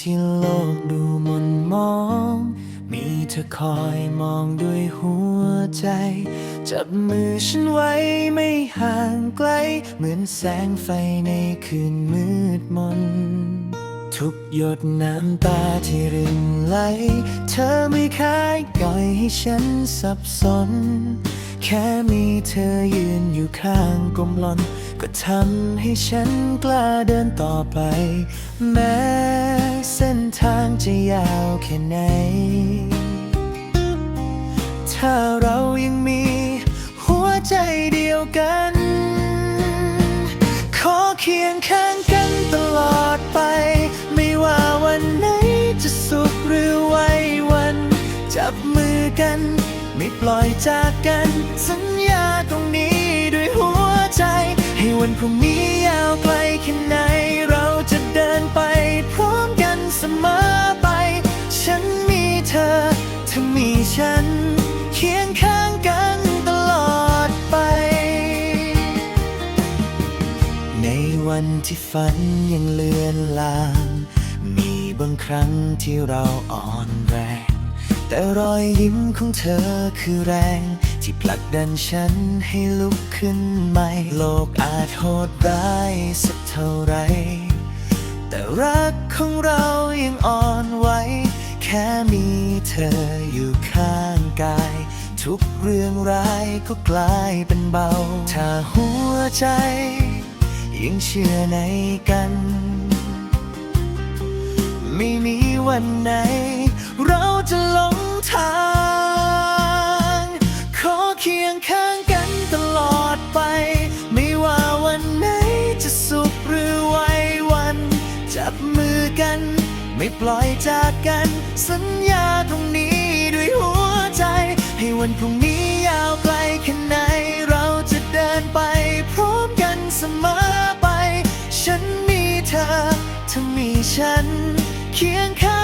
ที่โลกดูมนมอง มีเธอคอยมองด้วยหัวใจ จับมือฉันไว้ไม่ห่างไกล เหมือนแสงไฟในคืนมืดมน ทุกหยดน้ำตาที่รินไหล เธอไม่เคายก่อยให้ฉันสับสน แค่มีเธอยืนอยู่ข้างกลมหลอน ก็ทำให้ฉันกล้าเดินต่อไป แม้เส้นทางจะยาวแค่ไหน ถ้าเรายังมีหัวใจเดียวกัน ขอเคียงข้างกันตลอดไป ไม่ว่าวันไหนจะสุขหรือไว้วัน จับมือกัน ไม่ปล่อยจากกันสัญ วันพรุ่งนี้ยาวไกลแค่ไหน เราจะเดินไปพร้อมกันเสมอไป ฉันมีเธอเธอมีฉัน เคียงข้างกันตลอดไป ในวันที่ฝันยังเลือนลาง มีบางครั้งที่เราอ่อนแรง แต่รอยยิ้มของเธอคือแรง ที่ผลักดันฉันให้ลุกขึ้นใหม่ โลกอาจโหดร้ายสักเท่าไร แต่รักของเรายังอ่อนไหวแค่มีเธออยู่ข้างกาย ทุกเรื่องร้ายก็กลายเป็นเบา ถ้าหัวใจยังเชื่อในกัน ไม่มีวันไหน เราจะหลงทาง ไม่ปล่อยจากกัน สัญญาตรงนี้ด้วยหัวใจ ให้วันพรุ่งนี้ยาวไกลแค่ไหน เราจะเดินไป พร้อมกันเสมอไป ฉันมีเธอเธอมีฉัน เคียงข้าง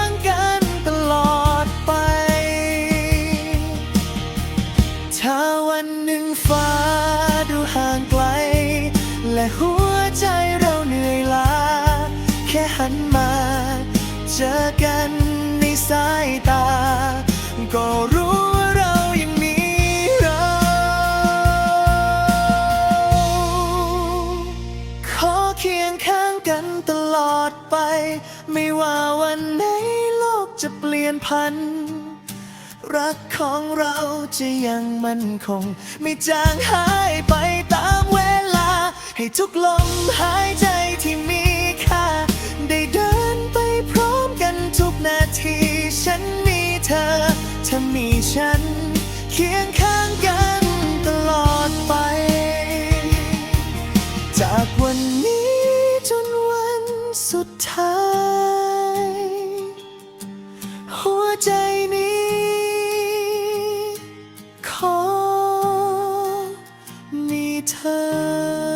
จอกันในสายตา ก็รู้ว่าเรายังมีเรา ขอเคียงข้างกันตลอดไป ไม่ว่าวันไหนโลกจะเปลี่ยนพัน รักของเราจะยังมั่นคง ไม่จางหายไปตามเวลา ให้ทุกลมหายใจ ฉันมีเธอถ้ามีฉัน เคียงข้างกันตลอดไป จากวันนี้จนวันสุดท้าย หัวใจนี้ ขอมีเธอ